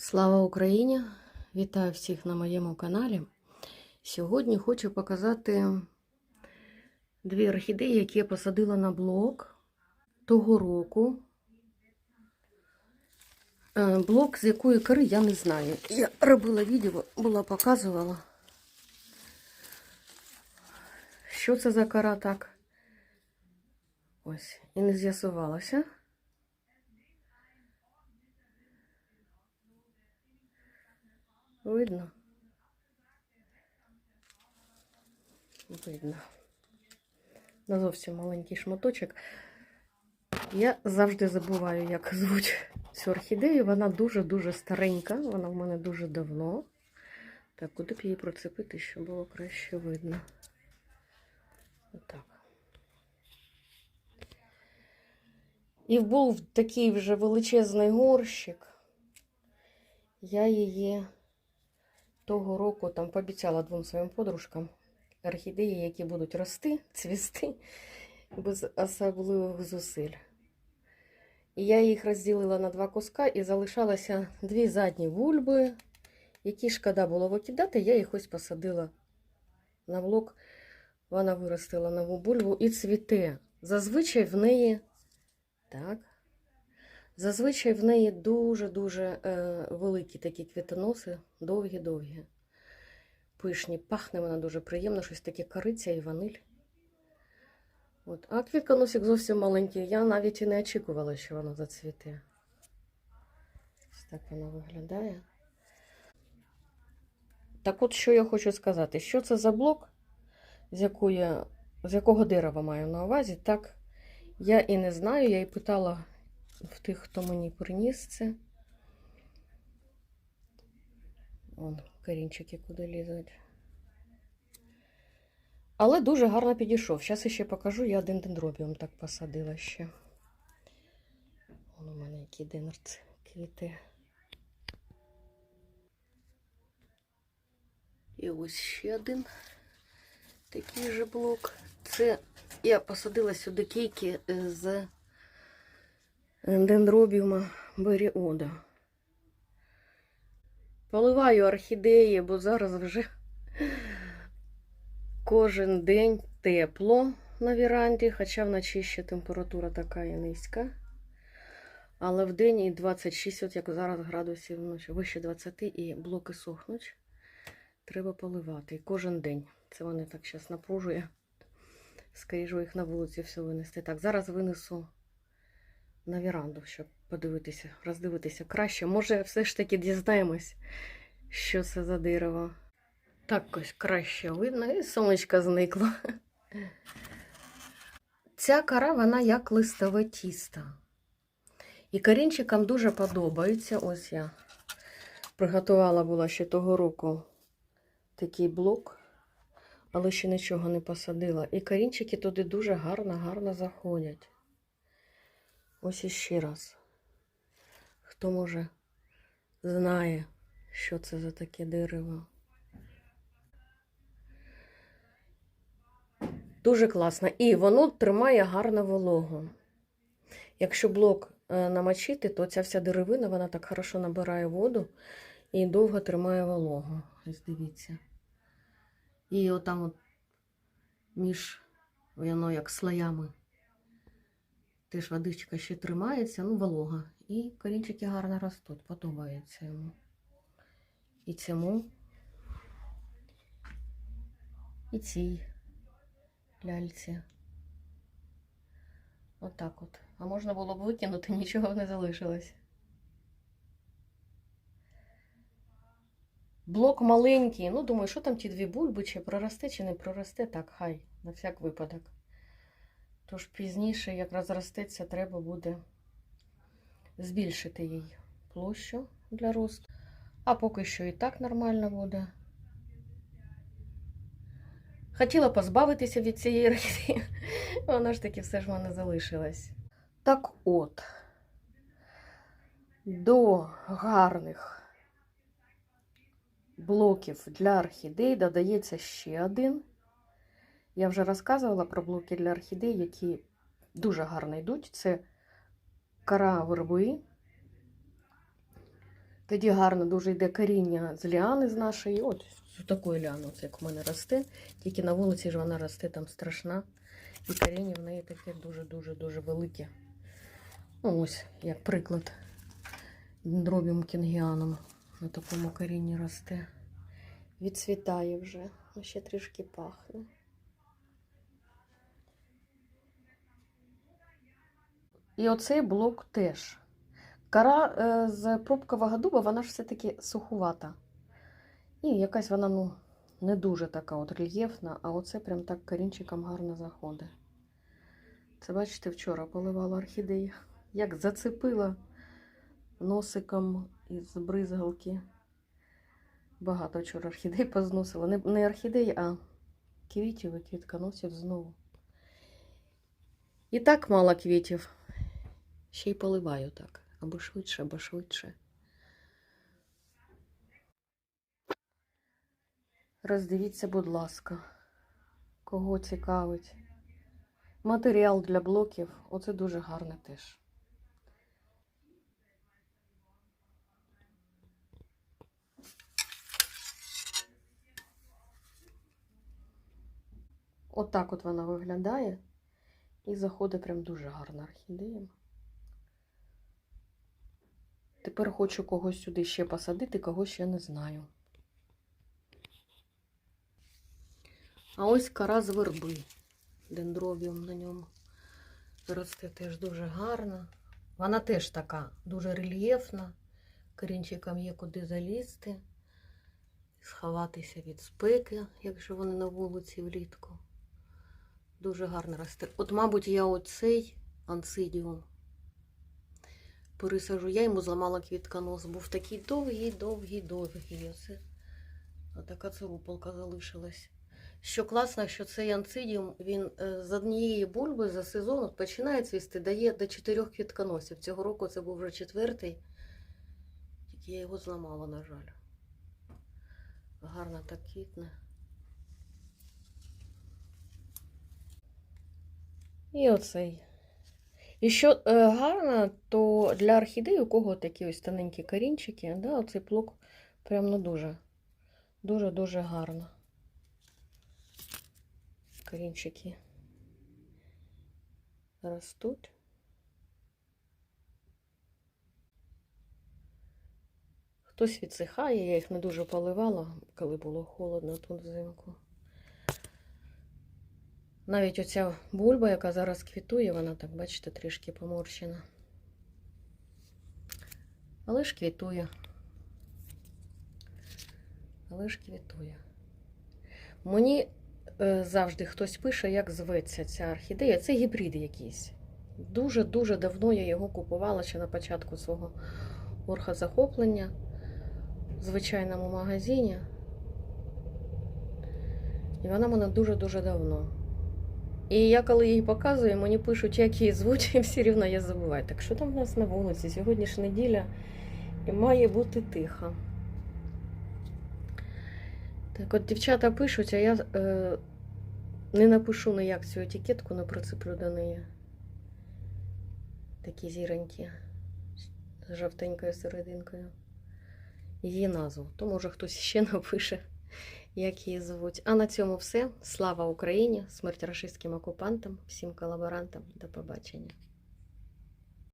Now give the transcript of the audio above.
Слава Україні! Вітаю всіх на моєму каналі. Сьогодні хочу показати дві орхідеї, які я посадила на блок того року. Е, Блок з якої кори я не знаю. Я робила відео, була показувала. Що це за кора так? Ось, і не з'ясувалося. Видно? Видно. На зовсім маленький шматочок. Я завжди забуваю, як звуть цю орхідею. Вона дуже-дуже старенька, вона в мене дуже давно. Так, куди б її процепити, щоб було краще видно. Отак. І був такий вже величезний горщик. Я її того року там пообіцяла двом своїм подружкам орхідеї, які будуть рости, цвісти без особливих зусиль. І я їх розділила на два куска і залишалося дві задні вульби, які шкода було викидати, я їх ось посадила на блок. Вона виростила нову бульбу і цвіте. Зазвичай в неї так. Зазвичай в неї дуже-дуже е, великі такі квітоноси, довгі-довгі. Пишні, пахне вона дуже приємно, щось таке кориця і ваниль. От. А квітконосик зовсім маленький. Я навіть і не очікувала, що воно зацвіте. Ось так воно виглядає. Так от, що я хочу сказати, що це за блок, з, якої, з якого дерева маю на увазі, так я і не знаю. Я і питала в тих, хто мені приніс це. Вон, корінчики куди лізуть. Але дуже гарно підійшов. Зараз ще покажу, я один дендробіум так посадила ще. Вон у мене які денерці квіти. І ось ще один такий же блок. Це я посадила сюди кейки з дендробіума беріода. Поливаю орхідеї, бо зараз вже кожен день тепло на віранді, хоча вночі ще температура така і низька. Але в день і 26, от як зараз градусів вночі, вище 20 і блоки сохнуть. Треба поливати. І кожен день. Це вони так зараз напружує. Скоріше їх на вулиці все винести. Так, зараз винесу на віранду, щоб подивитися, роздивитися краще. Може, все ж таки дізнаємось, що це за дерево. Так ось краще видно, і сонечко зникло. Ця кора, вона як листове тісто. І корінчикам дуже подобається. Ось я приготувала була ще того року такий блок, але ще нічого не посадила. І корінчики туди дуже гарно-гарно заходять. Ось іще раз. Хто може знає, що це за таке дерево. Дуже класно. І воно тримає гарно вологу. Якщо блок е, намочити, то ця вся деревина вона так хорошо набирає воду і довго тримає вологу. Ось дивіться. І отам от між воно як слоями. Теж водичка ще тримається, ну, волога. І корінчики гарно ростуть, подобається йому. І цьому, і цій ляльці. Отак от, от. А можна було б викинути, нічого не залишилось. Блок маленький. Ну, думаю, що там ті дві бульби, чи проросте, чи не проросте, так, хай, на всяк випадок. Тож пізніше, як розростеться, треба буде збільшити їй площу для росту. А поки що і так нормально буде. Хотіла позбавитися від цієї орхідеї, воно ж таки все ж в мене залишилось. Так от, до гарних блоків для орхідей додається ще один. Я вже розказувала про блоки для орхідей, які дуже гарно йдуть. Це кора верби, Тоді гарно дуже йде коріння з ліани з нашої. От з такої ліани, от як в мене росте. Тільки на вулиці ж вона росте там страшна. І коріння в неї таке дуже-дуже-дуже велике. Ну, ось, як приклад, дендробіум кінгіаном на такому корінні росте. Відцвітає вже, ще трішки пахне. І оцей блок теж. Кара е, з пробкового дуба, вона ж все-таки сухувата. І якась вона, ну, не дуже така от рельєфна, а оце прям так корінчиком гарно заходить. Це, бачите, вчора поливала орхідеї. Як зацепила носиком із бризгалки. Багато вчора орхідей позносила. Не, не орхідей, а квітів і квітконосів знову. І так мало квітів. Ще й поливаю так. Або швидше, або швидше. Роздивіться, будь ласка, кого цікавить. Матеріал для блоків. Оце дуже гарне теж. Отак от вона виглядає. І заходить прям дуже гарно орхідеями. Тепер хочу когось сюди ще посадити, кого ще не знаю. А ось кора з верби. Дендробіум на ньому росте теж дуже гарно. Вона теж така дуже рельєфна. Корінчикам є куди залізти, сховатися від спеки, якщо вони на вулиці влітку. Дуже гарно росте. От, мабуть, я оцей ансидіум пересажу. Я йому зламала квітконос. Був такий довгий, довгий, довгий. Оце така царупалка залишилась. Що класно, що цей ансидіум, він е, з однієї бульби за сезон починає цвісти, дає до чотирьох квітконосів. Цього року це був вже четвертий, тільки я його зламала, на жаль. Гарно так квітне. І оцей. І що е, гарно, то для орхідеї, у кого такі ось тоненькі корінчики, да, оцей плуг прям ну дуже, дуже-дуже гарно. Корінчики ростуть. Хтось відсихає, я їх не дуже поливала, коли було холодно тут взимку. Навіть оця бульба, яка зараз квітує, вона так, бачите, трішки поморщена. Але ж квітує. Але ж квітує. Мені е, завжди хтось пише, як зветься ця орхідея. Це гібрид якийсь. Дуже-дуже давно я його купувала ще на початку свого орхозахоплення в звичайному магазині. І вона мене дуже-дуже давно. І я коли їй показую, мені пишуть, як її звуть, і все рівно я забуваю. Так що там в нас на вулиці? Сьогодні ж неділя і має бути тихо. Так от дівчата пишуть, а я е, не напишу ніяк цю етикетку, не прицеплю до неї. Такі зіронькі з жовтенькою серединкою. Її назву. То може хтось ще напише як її звуть. А на цьому все. Слава Україні! Смерть рашистським окупантам, всім колаборантам. До побачення.